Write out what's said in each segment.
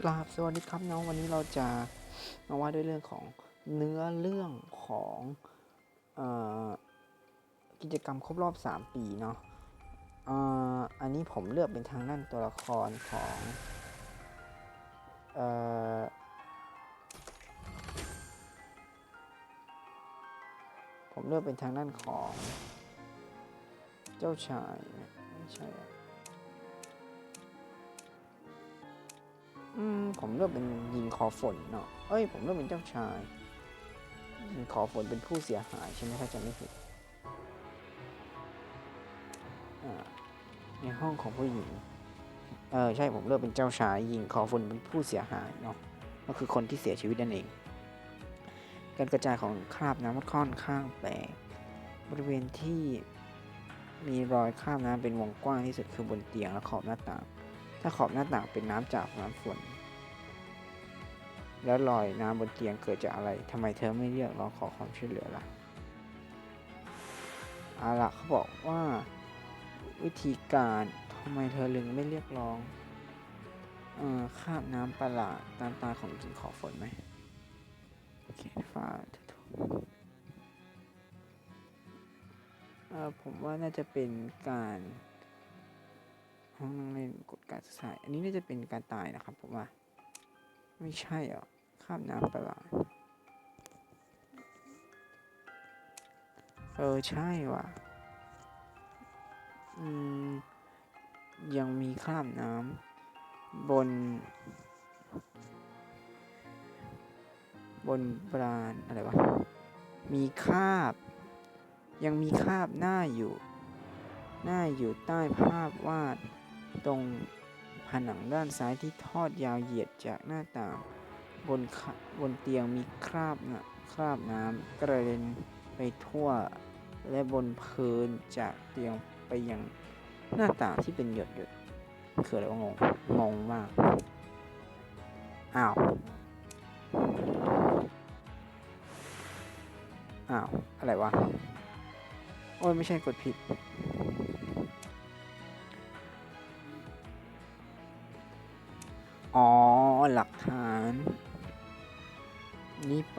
กราบสวัสดีครับน้องวันนี้เราจะมาว่าด้วยเรื่องของเนื้อเรื่องของออกิจกรรมครบรอบ 3 ปีเนาะอ,อ,อันนี้ผมเลือกเป็นทางด้านตัวละครของออผมเลือกเป็นทางด้านของเจ้าชายไม่ใช่ อืมผมเลือกเป็นยิงคอฝนเนาะ เอ้ย ผมเลือกเป็นเจ้าชาย ยิงคอฝนเป็นผู้เสียหายใช่ไหมถ้าจำไม่ผิดในห้องของผู้หญิง เออใช่ผมเลือกเป็นเจ้าชายยิงคอฝนเป็นผู้เสียหายเนาะ ก็คือคนที่เสียชีวิตนั่นเอง การกระจายของคราบน้ำมันค่อนข้างแปลก บริเวณที่มีรอยคราบน้ำเป็นวงกว้างที่สุดคือบนเตียงและขอบหน้าต่าง ถ้าขอบหน้าต่างเป็นน้ำจากน้ำฝน แล้วรอยน้ำบนเตียงเกิดจากอะไรทำไมเธอไม่เรียกร้องขอความช่วยเหลือล่ะอาละเขาบอกว่า วิธีการทำไมเธอลึงไม่เรียกร้องเออคาบน้ำประหลาดตามตาของจริงขอฝนไหมโอเคฟ้าเธอถูกเออผมว่าน่าจะเป็นการห้องนั่งเล่นกฎการศึกษาอันนี้น่าจะเป็นการตายนะครับผมว่า ไม่ใช่เหรอข้ามน้ำประหลาดเออ ใช่ว่ะ อืม ยังมีข้ามน้ำบน บนบรานอะไรวะ มีคาบ ยังมีคาบหน้าอยู่ หน้าอยู่ใต้ภาพวาดตรง ผนังด้านซ้ายที่ทอดยาวเหยียดจากหน้าต่าง บนบนเตียงมีคราบนะคราบน้ำกระเด็นไปทั่ว และบนพื้นจากเตียงไปยังหน้าต่างที่เป็นหยดหยดๆคืออะไรวะงงงงมาก อ้าว อ้าว อะไรวะ โอ้ยไม่ใช่กดผิด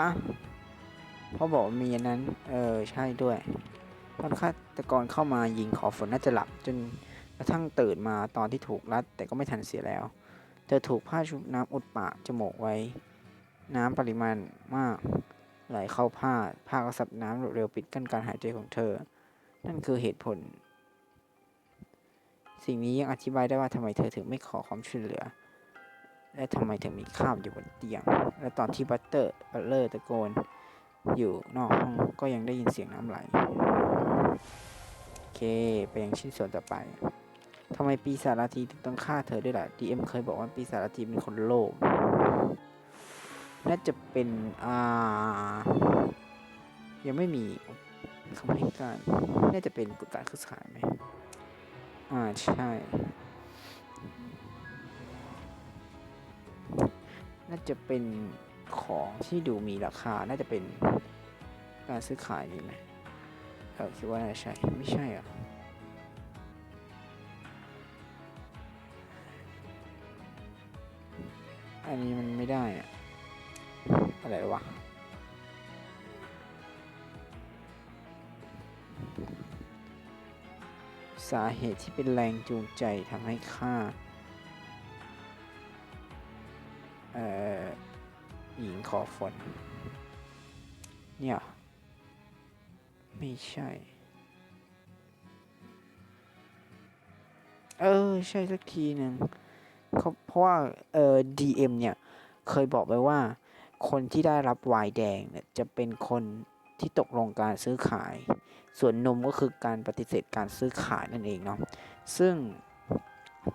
ปะเพราะบอกมีอันนั้น เออใช่ด้วย ตอนฆาตกรเข้ามายิงขอฝนน่าจะหลับ จนกระทั่งตื่นมาตอนที่ถูกรัด แต่ก็ไม่ทันเสียแล้ว เธอถูกผ้าชุบน้ำอุดปากจมูกไว้ น้ำปริมาณมาก ไหลเข้าผ้าผ้าก็สับน้ำเร็วปิดกั้นการหายใจของเธอ นั่นคือเหตุผล สิ่งนี้ยังอธิบายได้ว่าทำไมเธอถึงไม่ขอความช่วยเหลือ และทำไมถึงมีคราบอยู่บนเตียง และตอนที่บัตเตอร์บัตเลอร์ตะโกน อยู่นอกห้องก็ยังได้ยินเสียงน้ำไหล โอเค ไปยังชิ้นส่วนต่อไปทำไมปีศาจราตรีถึงต้องฆ่าเธอด้วยล่ะ DM เคยบอกว่าปีศาจราตรีเป็นคนโลภ น่าจะเป็น อ่า ยังไม่มีคำให้การ น่าจะเป็นกฎการซื้อขายไหม อ่า ใช่ น่าจะเป็นของที่ดูมีราคา น่าจะเป็นการซื้อขายนี่ไหมเออคิดว่าน่าใช่ ไม่ใช่อะอันนี้มันไม่ได้อะอะไรวะสาเหตุที่เป็นแรงจูงใจทำให้ฆ่า อหญิงขอฝน เนี่ย ไม่ใช่ เออ ใช่สักทีหนึ่งเขาเพราะว่า เออ DM เนี่ย เคยบอกไว้ว่า คนที่ได้รับวายแดงเนี่ย จะเป็นคนที่ตกลงการซื้อขาย ส่วนนมก็คือการปฏิเสธการซื้อขายนั่นเองเนาะ ซึ่ง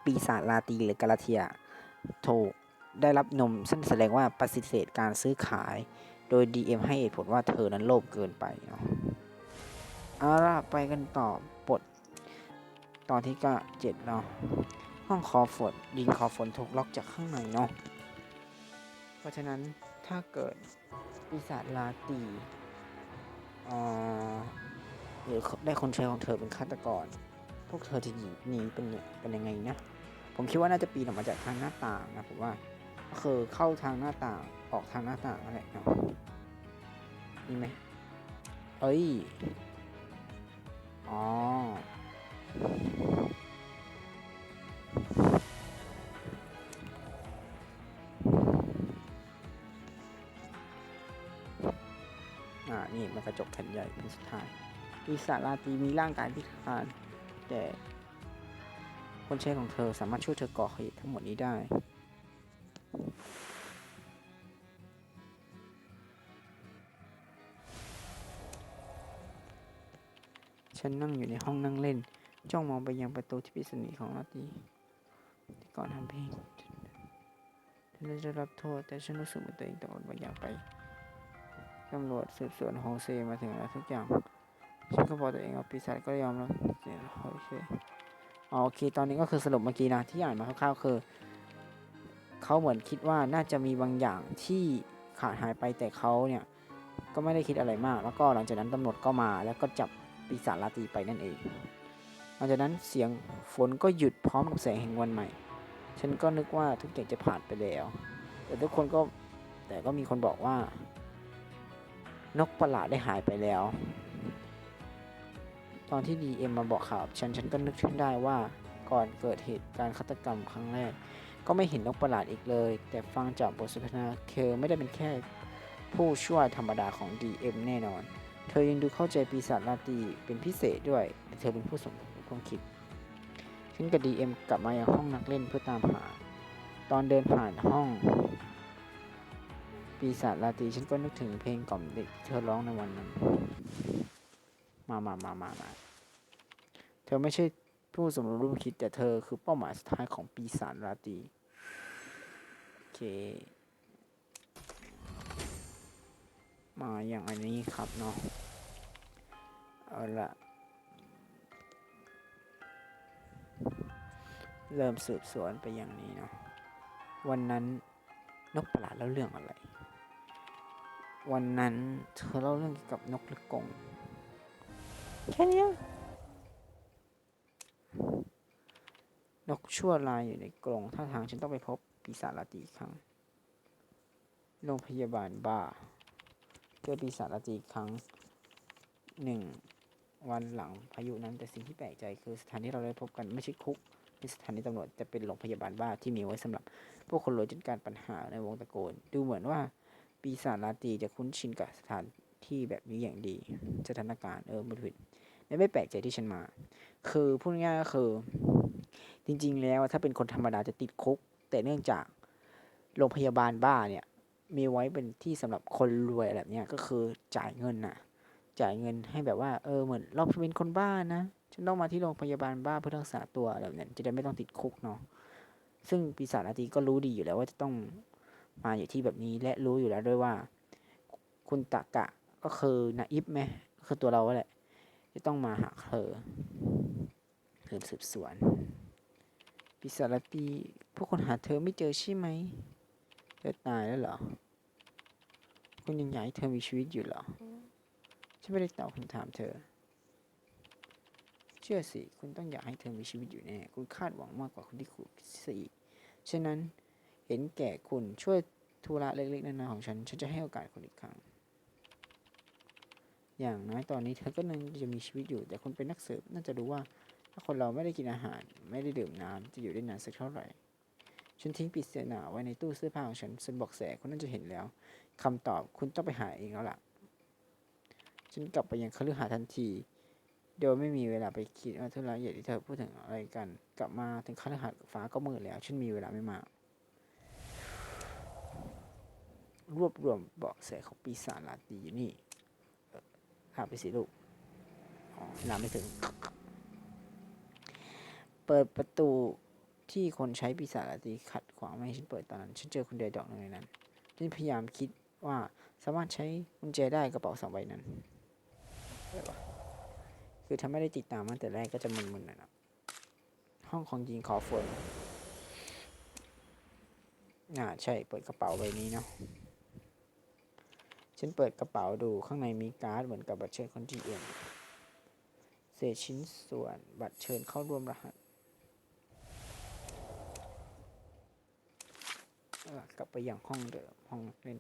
ปีศาจลาตีหรือกาลาเทียถูก ได้รับนมซึ่งแสดงว่าปฏิเสธการซื้อขาย โดย DM ให้เหตุผลว่าเธอนั้นโลภเกินไป เอาล่ะ ไปกันต่อบทตอนที่ก็เจ็ดเนาะห้องคอฝนดินคอฝนถูกล็อกจากข้างในเนาะเพราะฉะนั้นถ้าเกิดปีศาจลาตีหรือได้คนใช้ของเธอเป็นฆาตกร พวกเธอจะหนีเป็นยเป็นยังไงนะ ผมคิดว่าน่าจะปีนออกมาจากทางหน้าต่างนะผมว่า คือเข้าทางหน้าต่างออกทางหน้าต่างอะไรเนาะนี่ไหมเอ้ย อ๋อ อ่า นี่มันกระจกแผ่นใหญ่เป็นสุดท้ายปีศาจราตรีมีร่างกายพิการแต่คนใช้ของเธอสามารถช่วยเธอก่อเหตุทั้งหมดนี้ได้ ฉันนั่งอยู่ในห้องนั่งเล่น จ้องมองไปยังประตูที่ปิดสนิทของราตรีที่ก่อนทำเพลงฉันได้จะรับโทษ แต่ฉันรู้สึกเหมือนตัวเองต้องอดบางอย่างไปตำรวจสืบสวนโฮเซมาถึงแล้วทุกอย่าง ฉันก็บอกตัวเองว่าปีศาจก็ยอมรับเสียโอเคอ๋อโอเค ตอนนี้ก็คือสรุปเมื่อกี้นะที่อ่านมาคร่าวๆคือ เขาเหมือนคิดว่าน่าจะมีบางอย่างที่ขาดหายไปแต่เขาเนี่ย ก็ไม่ได้คิดอะไรมาก แล้วก็หลังจากนั้นตำรวจก็มาแล้วก็จับ ปีศาจลาตรีไปนั่นเองหลังจากนั้นเสียงฝนก็หยุดพร้อมกับแสงแห่งวันใหม่ ฉันก็นึกว่าทุกอย่างจะผ่านไปแล้ว แต่ทุกคนก็แต่ก็มีคนบอกว่า นกประหลาดได้หายไปแล้ว ตอนที่ DM มาบอกข่าวฉันฉันก็นึกขึ้นได้ว่าก่อนเกิดเหตุการณ์ฆาตกรรมครั้งแรก ก็ไม่เห็นนกประหลาดอีกเลย แต่ฟังจากบทสนทนาเธอไม่ได้เป็นแค่ผู้ช่วยธรรมดาของ DM แน่นอน เธอยังดูเข้าใจปีศาจลาตรีเป็นพิเศษด้วย เธอเป็นผู้สมรู้ร่วมคิด ฉันกับ DM กลับมายังห้องนักเล่นเพื่อตามหา ตอนเดินผ่านห้อง ปีศาจลาตรีฉันก็นึกถึงเพลงกล่อมเด็กเธอร้องในวันนั้น มามามามามาเธอไม่ใช่ผู้สมรู้ร่วมคิดแต่เธอคือเป้าหมายสุดท้ายของปีศาจราตรีโอเค มาอย่างอันนี้ครับเนาะเอาละเริ่มสืบสวนไปอย่างนี้เนาะวันนั้นนกประหลาดเล่าเรื่องอะไร วันนั้นเธอเล่าเรื่องเกี่ยวกับนกหรือกงแค่เนี้ยนกชั่วลายอยู่ในกรงท่าทางฉันต้องไปพบปีศาจลาตีอีกครั้งโรงพยาบาลบ้า เจอปีศาจลาตรีอีกครั้งหนึ่งวันหลังพายุนั้น แต่สิ่งที่แปลกใจคือสถานที่เราได้พบกันไม่ใช่คุกเป็นสถานีตำรวจแต่เป็นโรงพยาบาลบ้าที่มีไว้สำหรับ พวกคนรวยจัดการปัญหาในวงตะโกน ดูเหมือนว่าปีศาจลาตรีจะคุ้นชินกับสถานที่แบบนี้อย่างดีสถานการณ์เออไม่ผิดและไม่แปลกใจที่ฉันมา คือพูดง่ายก็คือ จริง ๆ แล้วถ้าเป็นคนธรรมดาจะติดคุก แต่เนื่องจากโรงพยาบาลบ้าเนี่ย มีไว้เป็นที่สำหรับคนรวยแบบเนี้ยก็คือจ่ายเงินน่ะ จ่ายเงินให้แบบว่าเออเหมือนเราเป็นคนบ้านะฉันต้องมาที่โรงพยาบาลบ้าเพื่อรักษาตัวอะไรแบบนั้นจะได้ไม่ต้องติดคุกเนาะซึ่งปีศาจอาทีก็รู้ดีอยู่แล้วว่าจะต้องมาอยู่ที่แบบนี้และรู้อยู่แล้วด้วยว่า คุณตะกะก็คือนาอิฟไหมก็คือตัวเราแหละจะต้องมาหาเธอเริ่มสืบสวนปีศาจลาตีพวกคนหาเธอไม่เจอใช่ไหมเธอตายแล้วเหรอ คุณยังอยากให้เธอมีชีวิตอยู่เหรอ ฉันไม่ได้ตอบคำถามเธอ เชื่อสิ คุณต้องอยากให้เธอมีชีวิตอยู่แน่ คุณคาดหวังมากกว่าคนที่คุณสี่ฉะนั้นเห็นแก่คุณช่วยธุระเล็กๆน้อยๆของฉัน ฉันจะให้โอกาสคุณอีกครั้ง อย่างน้อยตอนนี้เธอก็ยังจะมีชีวิตอยู่ แต่คนเป็นนักสืบน่าจะรู้ว่า ถ้าคนเราไม่ได้กินอาหาร ไม่ได้ดื่มน้ำจะอยู่ได้นานสักเท่าไหร่ ฉันทิ้งปริศนาไว้ในตู้เสื้อผ้าของฉันส่วนบอกแสคุณน่าจะเห็นแล้วคำตอบคุณต้องไปหาเองแล้วล่ะ ฉันกลับไปยังคฤหาสน์ทันที โดยไม่มีเวลาไปคิดว่าทุกรายละเอียดที่เธอพูดถึงอะไรกัน กลับมาถึงคฤหาสน์ฟ้าก็มืดแล้ว ฉันมีเวลาไม่มากรวบรวมเบาะแสของปีศาจลาตีอยู่นี่หาไปสิลูกอ๋อเวลาไม่ถึง เปิดประตู ที่คนใช้ปีศาจลาตรีขัดขวางไม่ให้ฉันเปิดตอนนั้น ฉันเจอคุณเดยดอกหนึ่งในนั้น ฉันพยายามคิดว่าสามารถใช้กุญแจได้กระเป๋าสองใบนั้น คือถ้าไม่ได้ติดตามมาตั้งแต่แรกก็จะมึนๆหน่อยนะห้องของยิงขอฝนน่าใช่เปิดกระเป๋าใบนี้เนาะฉันเปิดกระเป๋าดูข้างในมีการ์ดเหมือนกับบัตรเชิญคน GM เศษชิ้นส่วนบัตรเชิญเข้าร่วมรหัส เอ ล่ะ กลับไปยังห้องเดิมห้องเล่น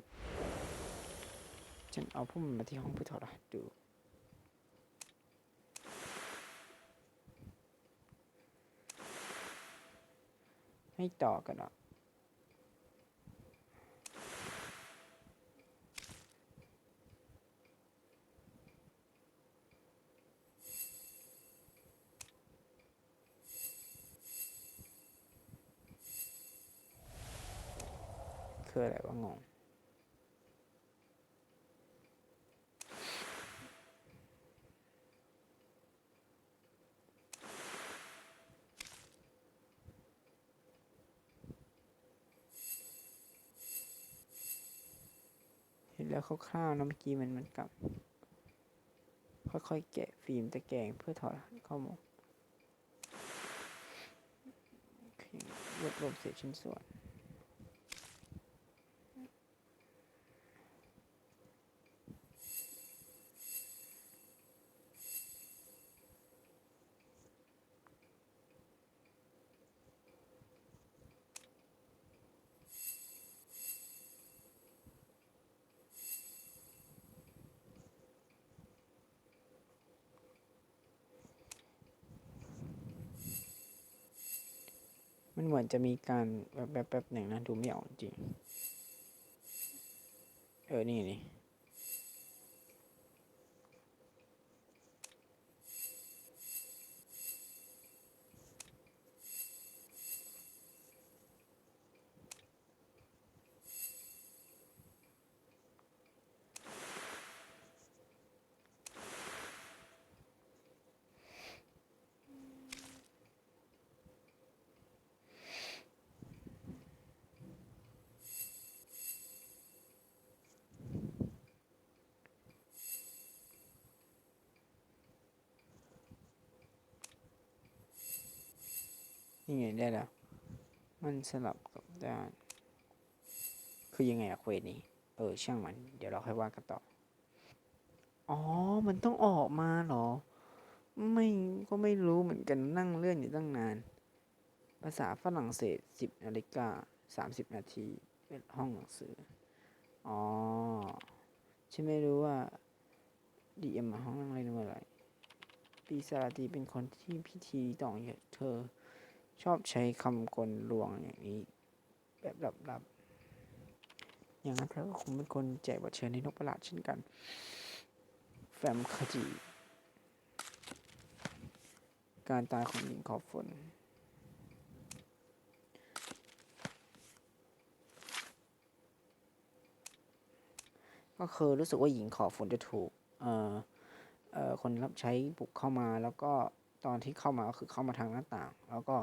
ฉันเอาพวกมันมาที่ห้องเพื่อถอดรหัสดูให้ต่อกันอะ คืออะไรวะงง เห็นแล้วคร่าวๆนะเมื่อกี้มันมันกลับ ค่อยๆแกะฟิล์มตะแกรงเพื่อถอดรหัสข้อมูลโอเครวบรวมเศษชิ้นส่วน มันเหมือนจะมีการแบบแบบแบบหนึ่งนะ ดูไม่ออกจริง เออ นี่นี่ นี่ไงได้แล้ว มันสลับกับด้าน คือยังไงอะเควสนี้ เออ ช่างมัน เดี๋ยวเราค่อยว่ากันต่อ อ๋อ มันต้องออกมาเหรอ ไม่ก็ไม่รู้เหมือนกันนั่งเลื่อนอยู่ตั้งนาน ภาษาฝรั่งเศส10นาฬิกา30นาทีเป็นห้องหนังสือ อ๋อ ฉันไม่รู้ว่า DM มาห้องนั่งเล่นเมื่อไหร่ปีศาจตีเป็นคนที่พิธีต่องเยอะเธอ ชอบใช้คำกลลวงอย่างนี้ แบบลับๆ อย่างนั้นเธอก็คงเป็นคนแจกบัตรเชิญให้นกประหลาดเช่นกัน แฟมคจี การตายของหญิงขอบฝนก็คือรู้สึกว่าหญิงขอบฝนจะถูกเอ่อเอ่อคนรับใช้บุกเข้ามาแล้วก็ตอนที่เข้ามาก็คือเข้ามาทางหน้าต่าง แล้วก็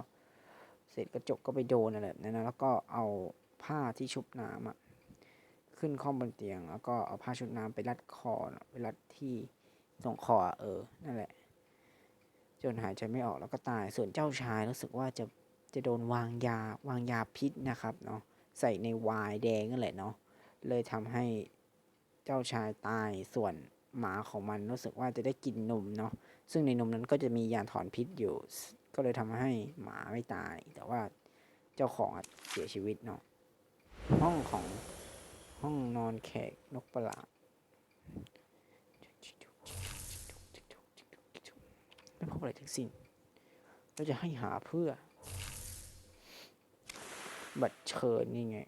เศษกระจกก็ไปโดนอะไรแบบนั้นนะแล้วก็เอาผ้าที่ชุบน้ำอะขึ้นข้อมบนเตียง แล้วก็เอาผ้าชุบน้ำไปรัดคอไปรัดที่ตรงคอเออนั่นแหละ จนหายใจไม่ออกแล้วก็ตายส่วนเจ้าชายรู้สึกว่าจะจะโดนวางยาวางยาพิษนะครับเนาะใส่ในวน์แดงนั่นแหละเนาะเลยทำให้เจ้าชายตายส่วนหมาของมันรู้สึกว่าจะได้กินนมเนาะซึ่งในนมนั้นก็จะมียาถอนพิษอยู่ ก็เลยทำให้หมาไม่ตาย แต่ว่าเจ้าของเสียชีวิตเนาะห้องของห้องนอนแขกนกประหลาดไม่พบอะไรทั้งสิ้นเราจะให้หาเพื่อ บัตรเชิญนี่ไง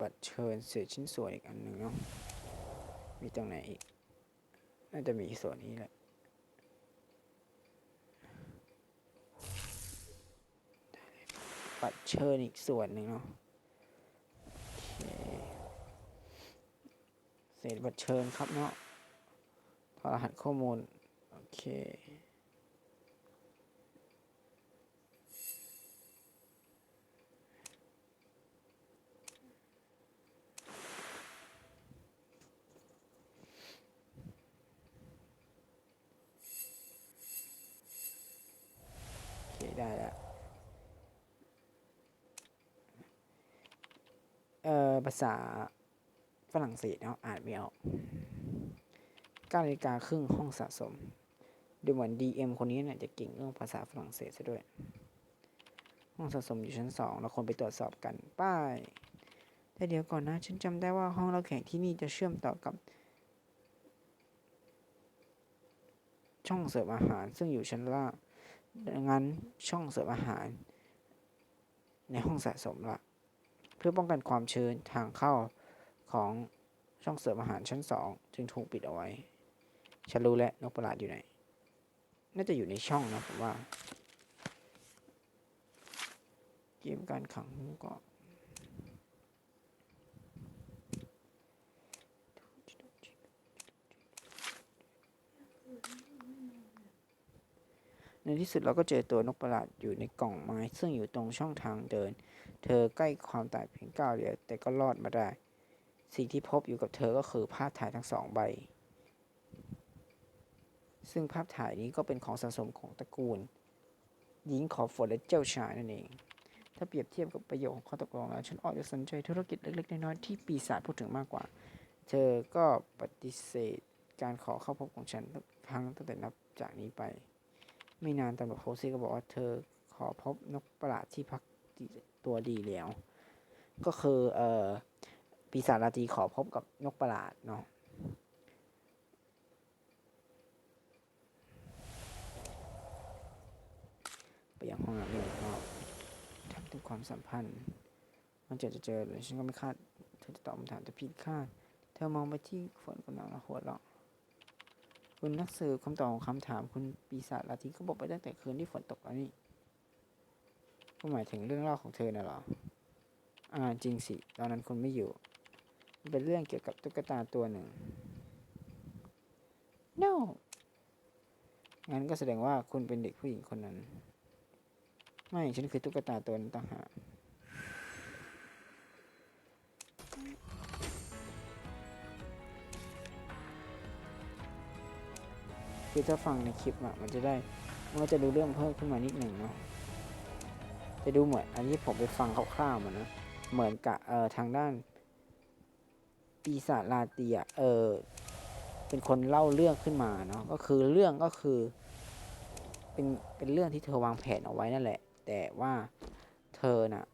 บัตรเชิญเศษชิ้นส่วนอีกอันหนึ่งเนาะ มีตรงไหนอีก น่าจะมีส่วนนี้แหละบัตรเชิญอีกส่วนหนึ่งเนาะเคเศษบัตรเชิญครับเนาะถอรหัสข้อมูล โอเค โอเค ได้แล้ว เอ่อ ภาษาฝรั่งเศสเนาะอ่านไม่ออก9นาฬิกาครึ่งห้องสะสม ดูเหมือน DM คนนี้เนี่ยจะเก่งเรื่องภาษาฝรั่งเศสซะด้วย ห้องสะสมอยู่ชั้นสองเราควรไปตรวจสอบกัน ป้ายแต่เดี๋ยวก่อนนะ ฉันจำได้ว่าห้องเราแข่งที่นี่จะเชื่อมต่อกับ ช่องเสิร์ฟอาหารซึ่งอยู่ชั้นล่าง ดังนั้นช่องเสิร์ฟอาหาร ในห้องสะสมละ เพื่อป้องกันความชื้นทางเข้าของช่องเสร์ฟอาหารชั้นสองจึงถูกปิดเอาไว้ ฉันรู้แล้วนกประหลาดอยู่ไหน น่าจะอยู่ในช่องนะผมว่า เกมการขังกรอบในที่สุดเราก็เจอตัวนกประหลาดอยู่ในกล่องไม้ ซึ่งอยู่ตรงช่องทางเดิน เธอใกล้ความตายเพียงก้าวเดียวแต่ก็รอดมาได้ สิ่งที่พบอยู่กับเธอก็คือภาพถ่ายทั้งสองใบ ซึ่งภาพถ่ายนี้ก็เป็นของสะสมของตระกูล หญิงขอฝนและเจ้าชายนั่นเอง ถ้าเปรียบเทียบกับประโยคของข้อตกลงแล้ว ฉันออกจะสนใจธุรกิจเล็กๆน้อยๆที่ปีศาจพูดถึงมากกว่า เธอก็ปฏิเสธการขอเข้าพบของฉันครั้งตั้งแต่นับจากนี้ไป ไม่นานตำรวจโพซี่ก็บอกว่าเธอขอพบนกประหลาดที่พัก ตัวดีแล้ว ก็คือเอ่อปีศาจราตรีขอพบกับนกประหลาดเนาะไปยังห้องน้ำอีกรอบถามถึงความสัมพันธ์ มันจะจะเจอเลยฉันก็ไม่คาดเธอจะตอบคำถามแต่ผิดคาด เธอมองไปที่ฝนกำลังระหัวเราะคุณนักสืบคำตอบของคำถามคุณปีศาจลาทีก็บอกไปตั้งแต่คืนที่ฝนตกแล้วนี่ ก็หมายถึงเรื่องเล่าของเธอน่ะเหรอ อ่าจริงสิ ตอนนั้นคุณไม่อยู่ มันเป็นเรื่องเกี่ยวกับตุ๊กตาตัวหนึ่ง no งั้นก็แสดงว่าคุณเป็นเด็กผู้หญิงคนนั้น ไม่ฉันคือตุ๊กตาตัวนั้นต่างหากคือถ้าฟังในคลิปอะมันจะได้ มันจะดูเรื่องเพิ่มขึ้นมานิดหนึ่งเนาะ จะดูเหมือนอันนี้ผมไปฟังคร่าวๆมานะ เหมือนกับเอ่อทางด้าน ปีศาจลาเตียเออเป็นคนเล่าเรื่องขึ้นมาเนาะก็คือเรื่องก็คือ เป็นเป็นเรื่องที่เธอวางแผนเอาไว้นั่นแหละ แต่ว่าเธอน่ะ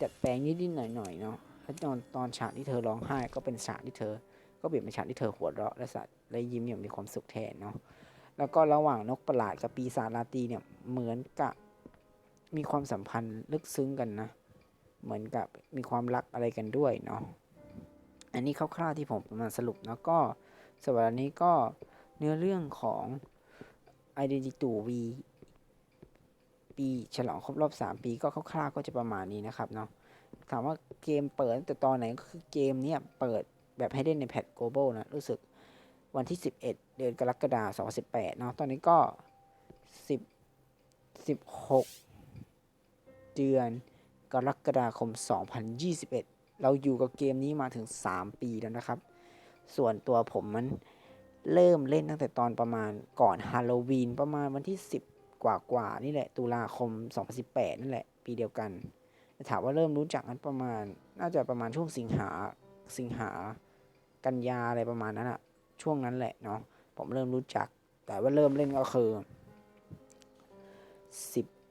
จัดแปลงนิดๆหน่อยๆเนาะแล้วตอนตอนฉากที่เธอร้องไห้ ก็เป็นฉากที่เธอ ก็เปลี่ยนเป็นฉากที่เธอหัวเราะและสัตว์และยิ้มอย่างมีความสุขแทนเนาะแล้วก็ระหว่างนกประหลาดกับปีศาจราตีเนี่ยเหมือนกับ มีความสัมพันธ์ลึกซึ้งกันนะ เหมือนกับมีความรักอะไรกันด้วยเนาะ อันนี้คร่าวๆที่ผมมาสรุปแล้วก็สำหรับนี้ก็เนื้อเรื่องของ Identity V ปีฉลองครบรอบ 3 ปีก็คร่าวๆก็จะประมาณนี้นะครับเนาะ ถามว่าเกมเปิดแต่ตอนไหนก็คือเกมเนี้ยเปิดแบบให้เล่นในแพท global นะ รู้สึกวันที่ 11 เดือนกรกฎาคม2018 เนาะ ตอนนี้ก็ 10 16 เดือนกรกฎาคม 2021 เราอยู่กับเกมนี้มาถึง 3 ปีแล้วนะครับ ส่วนตัวผมมันเริ่มเล่นตั้งแต่ตอนประมาณก่อนฮาโลวีนประมาณวันที่ 10 กว่ากว่านี่แหละ ตุลาคม 2018 นั่นแหละ ปีเดียวกันถามว่าเริ่มรู้จักกันประมาณ น่าจะประมาณช่วงสิงหาสิงหากันยาอะไรประมาณนั้นอะช่วงนั้นแหละเนาะผมเริ่มรู้จัก แต่ว่าเริ่มเล่นก็คือ10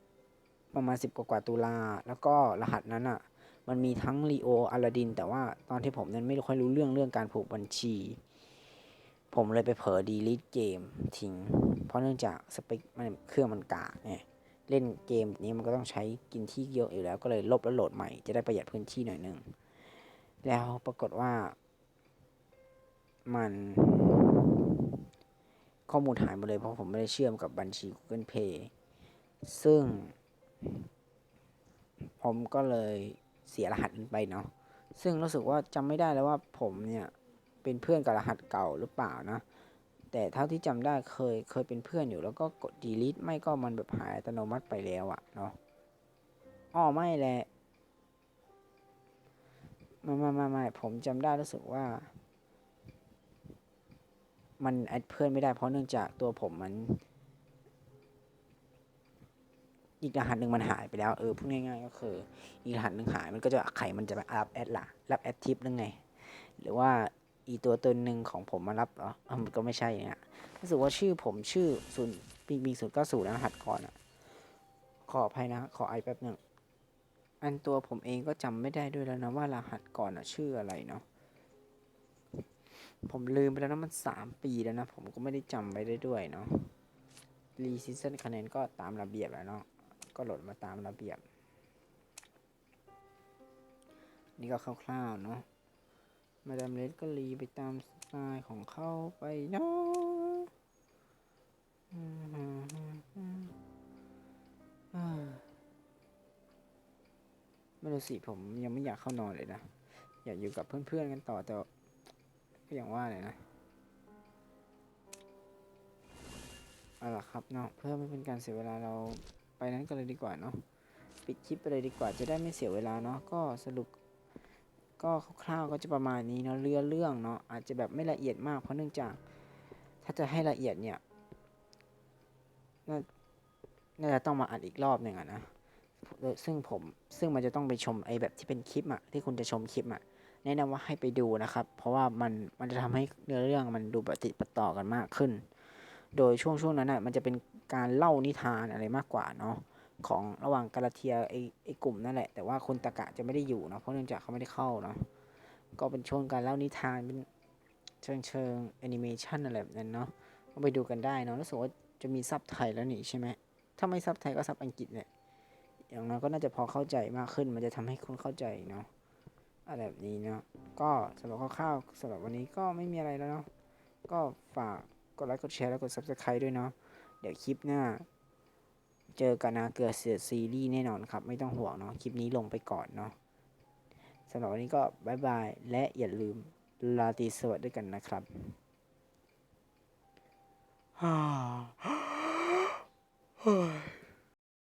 ประมาณ 10 กว่ากว่าตุลา แล้วก็รหัสนั้นอะมันมีทั้งลีโออลาดิน แต่ว่าตอนที่ผมนั้นไม่ค่อยรู้เรื่องเรื่องการผูกบัญชี ผมเลยไปเผลอดีลิทเกมทิ้ง เพราะเนื่องจากสเปคมันเครื่องมันกากไงเล่นเกมแบบนี้มันก็ต้องใช้กินที่เยอะอยู่แล้ว ก็เลยลบแล้วโหลดใหม่จะได้ประหยัดพื้นที่หน่อยนึง แล้วปรากฏว่ามันข้อมูลหายหมดเลยเพราะผมไม่ได้เชื่อมกับบัญชี Google Pay ซึ่ง ผมก็เลยเสียรหัสไปเนาะซึ่งรู้สึกว่าจำไม่ได้แล้วว่าผมเนี่ยเป็นเพื่อนกับรหัสเก่าหรือเปล่านะ แต่เท่าที่จำได้เคยเคยเป็นเพื่อนอยู่แล้วก็กด delete ไม่ก็มันแบบหายอัตโนมัติไปแล้วอะเนาะอ้อไม่แหละไม่ไม่ไม่ไม่ผมจำได้รู้สึกว่า มันแอดเพื่อนไม่ได้เพราะเนื่องจากตัวผมมัน อีกรหัสหนึ่งมันหายไปแล้วเออพูดง่ายๆก็คือ อีกรหัสหนึ่งหายมันก็จะไขมันจะไปรับแอดล่ะรับแอดทิปนึงไง หรือว่าอีตัวตนหนึ่งของผมมารับเหรออะมันก็ไม่ใช่เนี่ยรู้สึกว่าชื่อผมชื่อศูนย์ปีบีศูนย์เก้าศูนย์รหัสก่อนอะขออภัยนะ ขอไอแป๊บหนึ่งอันตัวผมเองก็จำไม่ได้ด้วยแล้วนะว่ารหัสก่อนอะชื่ออะไรเนาะผมลืมไปแล้วนะมันสามปีแล้วนะ ผมก็ไม่ได้จำไว้ได้ด้วยเนาะรีซิซันคะแนนก็ตามระเบียบแล้วเนาะ ก็โหลดมาตามระเบียบ นี่ก็คร่าวๆเนาะมาดามเลสก็รีไปตามสไตล์ของเขาไปเนาะไม่รู้สิผมยังไม่อยากเข้านอนเลยนะ อยากอยู่กับเพื่อนๆกันต่อแต่ก็อย่างว่าเลยนะเอาล่ะครับเนาะเพื่อไม่เป็นการเสียเวลาเรา ไปนั้นกันเลยดีกว่าเนาะปิดคลิปไปเลยดีกว่าจะได้ไม่เสียเวลาเนาะก็สรุป ก็คร่าวๆก็จะประมาณนี้เนาะเรือเรื่องเนาะอาจจะแบบไม่ละเอียดมากเพราะเนื่องจาก ถ้าจะให้ละเอียดเนี่ยนาน่าจะต้องมาอัดอีกรอบหนึ่งอะนะซึ่งผมซึ่งมันจะต้องไปชมไอ้แบบที่เป็นคลิปอะที่คุณจะชมคลิปอะแนะนำว่าให้ไปดูนะครับ เพราะว่ามันมันจะทำให้เนื้อเรื่องมันดูปฏิประต่อกันมากขึ้น โดยช่วงช่วงนั้นอะมันจะเป็น การเล่านิทานอะไรมากกว่าเนาะของระหว่างกาลาเทียไอไอกลุ่มนั่นแหละ แต่ว่าคุณตะกะจะไม่ได้อยู่เนาะเพราะเนื่องจากเขาไม่ได้เข้าเนาะก็เป็นช่วงการเล่านิทานเป็นเชิงเชิงแอนิเมชันอะไรแบบนั้นเนาะก็ไปดูกันได้เนาะรู้สึกว่าจะมีซับไทยแล้วนี่ใช่ไหมถ้าไม่ซับไทยก็ซับอังกฤษเนี่ยอย่างน้อยก็น่าจะพอเข้าใจมากขึ้น มันจะทำให้คุณเข้าใจเนาะอะไรแบบนี้เนาะก็สำหรับคร่าวๆสำหรับวันนี้ก็ไม่มีอะไรแล้วเนาะก็ฝากกดไลค์กดแชร์แล้วกด subscribe ด้วยเนาะ เดี๋ยวคลิปหน้า เจอกันนะเกิดเสือซีรีส์แน่นอนครับ ไม่ต้องห่วงเนาะคลิปนี้ลงไปก่อนเนาะสำหรับวันนี้ก็บายบายและอย่าลืมลาตีสวัสดิ์ด้วยกันนะครับฮ่า